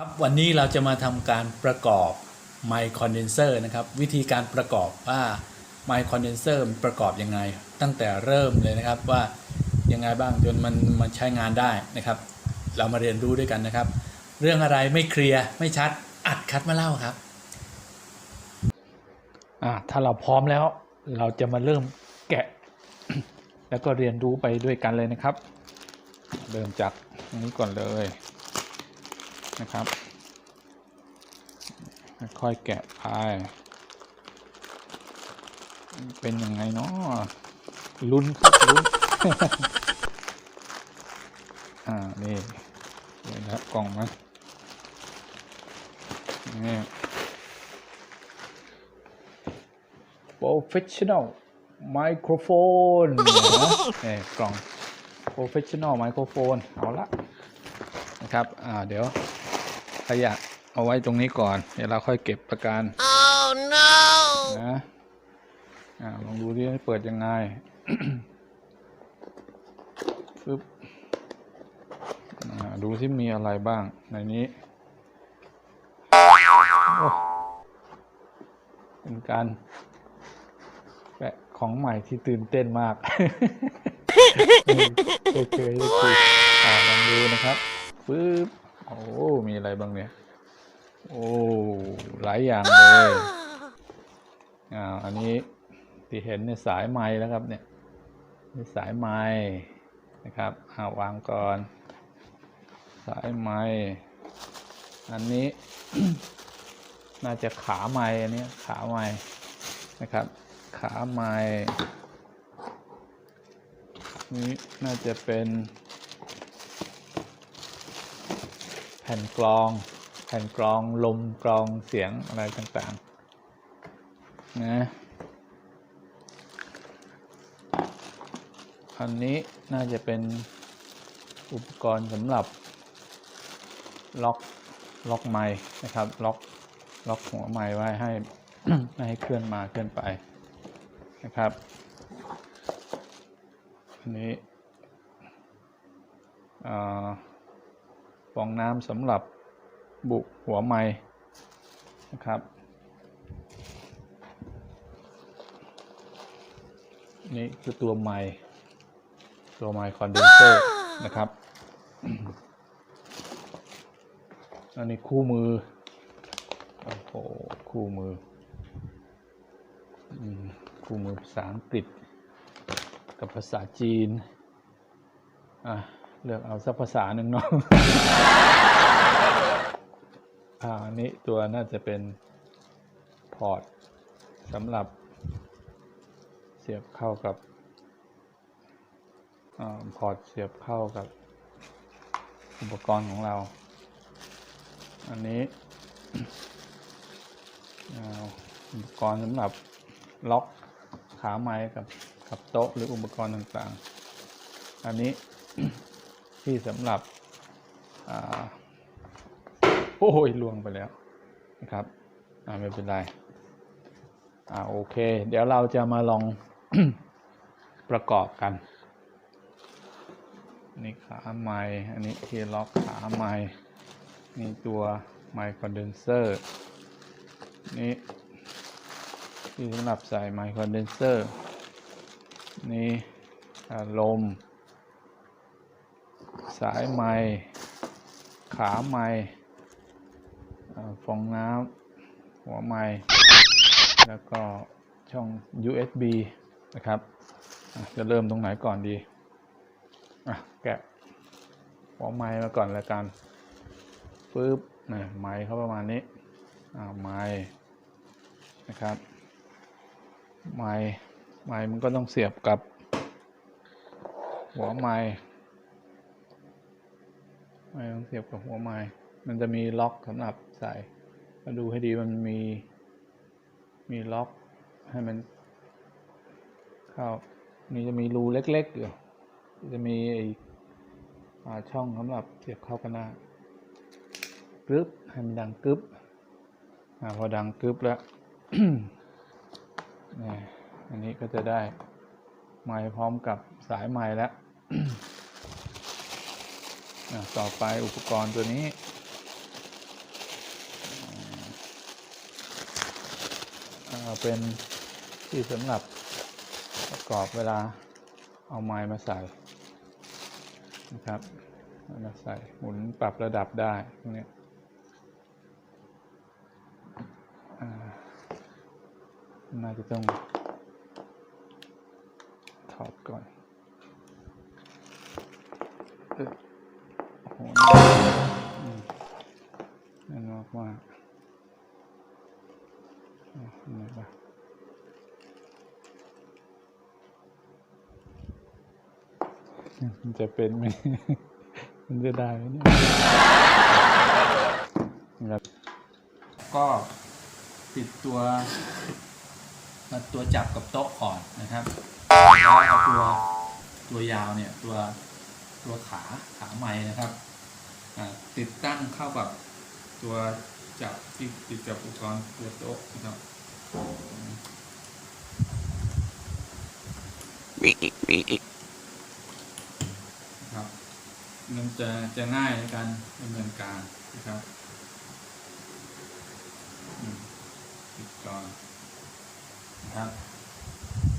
ครับวันนี้เราจะมาทำการประกอบไมค์คอนเดนเซอร์นะครับ วิธีการประกอบว่าไมค์คอนเดนเซอร์ประกอบยังไง ตั้งแต่เริ่มเลยนะครับว่ายังไงบ้างจนมันมันใช้งานได้นะครับ เรามาเรียนรู้ด้วยกันนะครับ เรื่องอะไรไม่เคลียร์ไม่ชัดอัดคัดมาเล่าครับอ่าถ้าเราพร้อมแล้ว เราจะมาเริ่มแกะ แล้วก็เรียนรู้ไปด้วยกันเลยนะครับ เริ่มจากตรงนี้ก่อนเลย นะครับ ค่อยแกะไปเป็นยังไงเนาะลุ้นครับลุ้น อ่า นี่เดี๋ยวนะครับกล่องมานี่ professional microphone นี่กล่อง professional microphone เอาละนะครับ อ่า เดี๋ยว ขยะเอาไว้ตรงนี้ก่อน เดี๋ยวเราค่อยเก็บประกัน Oh no! นะอ่าลองดูดิให้เปิดยังไงปึ๊บอ่าดูที่มีอะไรบ้างในนี้โอ้เป็นการแปะของใหม่ที่ตื่นเต้นมากโอเคโอเคอ่าลองดูนะครับปึ๊บ โอ้มีอะไรบ้างเนี่ย โอ้หลายอย่างเลยอ่าอันนี้ที่เห็นในยสายไม้แล้วครับเนี่ยนี่สายไม้นะครับอ่าวางก่อน สายไม้อันนี้น่าจะขาไม้อันนี้ขาไม้นะครับ ขาไม้นี้น่าจะเป็น แผ่นกรอง แผ่นกรองลมกรองเสียงอะไรต่างๆนะอันนี้น่าจะเป็นอุปกรณ์สำหรับล็อกล็อกไม้นะครับ ล็อกล็อกหัวไม้ไว้ให้ไม่ให้เคลื่อนมาเคลื่อนไปนะครับ อันนี้อ่า ฟองน้ำสำหรับบุหัวไม้นะครับ นี่คือตัวไมค์ตัวไมค์คอนเดนเซอร์นะครับ อันนี้คู่มือ โอ้โห คู่มือคู่มือภาษาอังกฤษกับภาษาจีน อะ เลือกเอาสักภาษาหนึ่งเนาะอ่าอันนี้ตัวน่าจะเป็นพอร์ตสำหรับเสียบเข้ากับอพอร์ตเสียบเข้ากับอุปกรณ์ของเรา อันนี้อุปกรณ์สำหรับล็อกขาไม้กับกับโต๊ะหรืออุปกรณ์ต่างๆ อันนี้ ที่สำหรับอโอ้ยล่วงไปแล้วนะครับไม่เป็นไรอ่าโอเค เดี๋ยวเราจะมาลองประกอบกัน นี่ขาไม้อันนี้ที่ล็อกขาไม้นี่ตัวไมค์คอนเดนเซอร์นี่ที่สำหรับใส่ไมค์คอนเดนเซอร์นี่ลม สายไม้ขาไม้อ่าฟองน้ำหัวไม้แล้วก็ช่อง USB นะครับจะเริ่มตรงไหนก่อนดีอะแกะหัวไม้มาก่อนแล้วกันปึ๊บนะไม้เขาประมาณนี้อ่าไม้นะครับไม้ไม้มันก็ต้องเสียบกับหัวไม้ ไม้ต้องเสียบกับหัวไม้มันจะมีล็อกสำหรับใส่มาดูให้ดีมันมีมีล็อกให้มันเข้านี่จะมีรูเล็กๆอยู่จะมีไอช่องสำหรับเสียบเข้ากันหน้ากรึบให้มันดังกรึบอพอดังกรึบแล้วนี่อันนี้ก็จะได้ไม้พร้อมกับสายไม้แล้ว ต่อไปอุปกรณ์ตัวนี้ เป็นที่สำหรับประกอบเวลาเอาไม้มาใส่นะครับมาใส่หมุนปรับระดับได้ตรงนี้น่าจะต้อง มันจะเป็นไหมมันจะได้ไหมเนี่ยนะครับก็ติดตัวมาตัวจับกับโต๊ะก่อนนะครับแล้วเอาตัวตัวยาวเนี่ยตัวตัวขาขาไม้นะครับอ่าติดตั้งเข้ากับตัวจับที่ติดกับอุปกรณ์ตัวโต๊ะนะครับครับ มันจะจะง่ายในการดำเนินการนะครับปิดก่อนนะครับ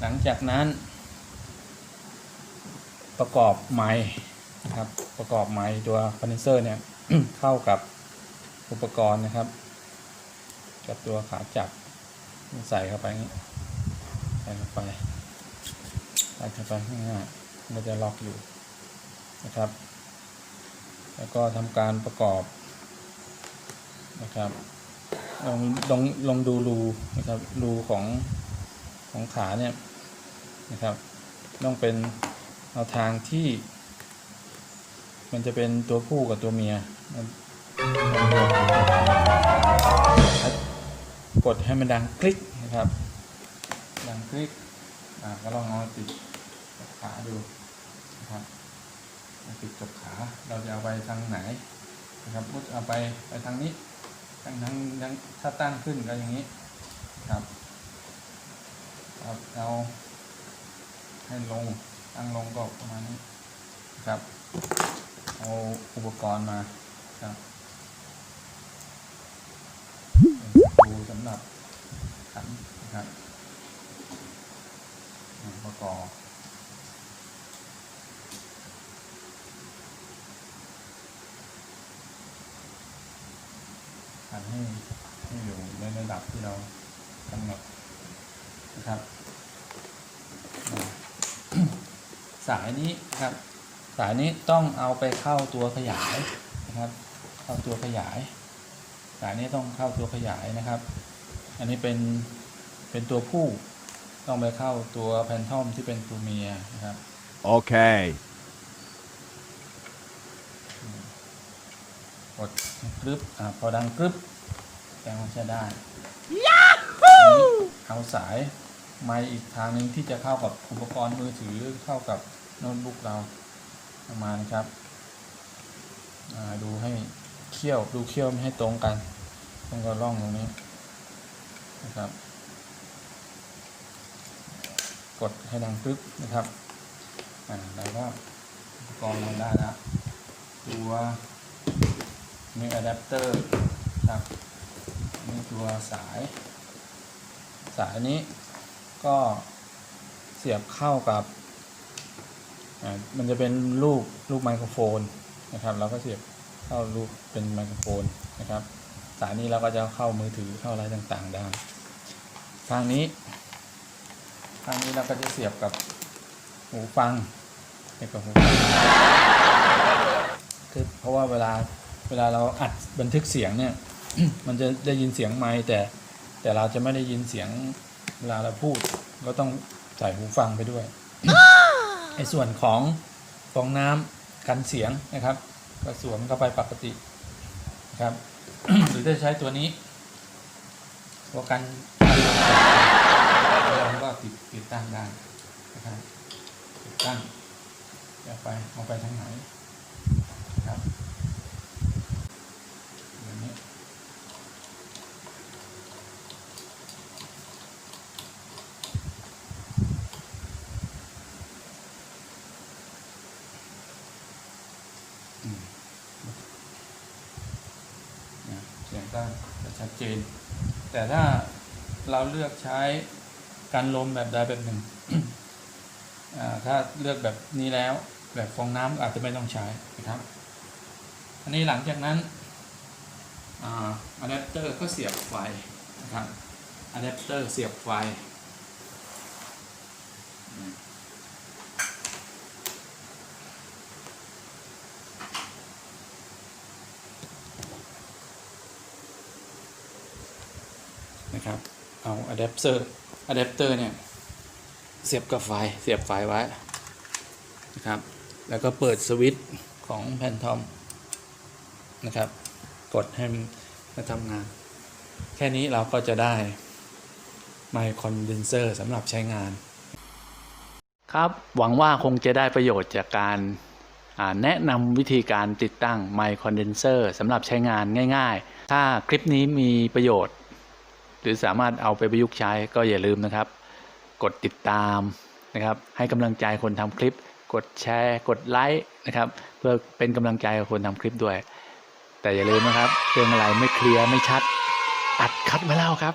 หลังจากนั้น ประกอบไม้นะครับ ประกอบไม้ตัวคอนเดนเซอร์เนี่ยเข้ากับอุปกรณ์นะครับ กับตัวขาจับใส่เข้าไปงนี้ใส่เข้าไปใส่เข้าไปง่ายๆมันจะล็อกอยู่นะครับ แล้วก็ทำการประกอบนะครับลองลองลองดูรูนะครับรูของของขาเนี่ยนะครับ ต้องเป็นเอาทางที่ มันจะเป็นตัวผู้กับตัวเมียกดให้มันดังคลิกนะครับ ดังคลิกอ่าก็ลองเอาติดขาดูนะครับ เอาติดกับขาเราจะเอาไปทางไหนนะครับมุดเอาไปไปทางนี้ทางทางทางถ้าตั้งขึ้นก็อย่างนี้ครับเอาเอาให้ลงตั้งลงก็ประมาณนี้ครับเอาอุปกรณ์มาครับดูสำหรับขันนะครับอุปกรณ์ ขันให้ให้อยู่ในระดับที่เรากำหนดนะครับสายนี้นะครับ สายนี้ต้องเอาไปเข้าตัวขยายนะครับ เข้าตัวขยาย สายนี้ต้องเข้าตัวขยายนะครับ อันนี้เป็นเป็นตัวผู้ต้องไปเข้าตัวแพนทอมที่เป็นตัวเมียนะครับ Okay. กดกรึบอ่าพอดังกรึบแปลว่าใช้ได้เอาสายไม้อีกทางหนึ่งที่จะเข้ากับอุปกรณ์มือถือเข้ากับโน้ตบุ๊กเราประมาณครับอ่าดูให้เขี้ยวดูเขี้ยวไม่ให้ตรงกันตรงกับร่องตรงนี้นะครับ กดให้ดังปึ๊บนะครับอ่าแล้วก็อุปกรณ์เราได้แล้วตัว มีอะแดปเตอร์ครับนี่ตัวสาย สายนี้ก็เสียบเข้ากับอ่ามันจะเป็นลูกลูกไมโครโฟนนะครับ เราก็เสียบเข้าลูกเป็นไมโครโฟนนะครับ สายนี้เราก็จะเข้ามือถือเข้าอะไรต่างๆได้ทางนี้ทางนี้เราก็จะเสียบกับหูฟังเสียบกับหูฟังคือเพราะว่าเวลา เวลาเราอัดบันทึกเสียงเนี่ย มันจะได้ยินเสียงไมค์แต่แต่เราจะไม่ได้ยินเสียงเวลาเราพูด ก็ต้องใส่หูฟังไปด้วยในส่วนของฟองน้ำกันเสียงนะครับ ก็สวมเข้าไปปกตินะครับ หรือจะใช้ตัวนี้ตัวกันเราก็ติดติดตั้งได้นะครับติดตั้งจะไปเอาไปทางไหนนะครับอย่างนี้ อืมนะ เสียงก็จะชัดเจน แต่ถ้าเราเลือกใช้การลมแบบใดแบบหนึ่ง ถ้าเลือกแบบนี้แล้วแบบฟองน้ำอาจจะไม่ต้องใช้นะครับอันนี้หลังจากนั้นอะแดปเตอร์ก็เสียบไฟนะครับอะแดปเตอร์เสียบไฟ นะครับ เอาอะ แดปเตอร์อะแดปเตอร์เนี่ย เสียบกับไฟเสียบไฟไว้นะครับ แล้วก็เปิดสวิตช์ของแพนทอมนะครับ กดให้มันทำงาน แค่นี้เราก็จะได้ไมค์คอนเดนเซอร์สำหรับใช้งาน ครับหวังว่าคงจะได้ประโยชน์จากการแนะนำวิธีการติดตั้งไมค์คอนเดนเซอร์สำหรับใช้งานง่าย ๆ ถ้าคลิปนี้มีประโยชน์ หรือสามารถเอาไปประยุกต์ใช้ก็อย่าลืมนะครับ กดติดตามนะครับ ให้กำลังใจคนทำคลิป กดแชร์ กดไลค์นะครับ เพื่อเป็นกำลังใจกับคนทำคลิปด้วย แต่อย่าลืมนะครับเรื่องอะไรไม่เคลียร์ไม่ชัด อัดคัดมาเล่าครับ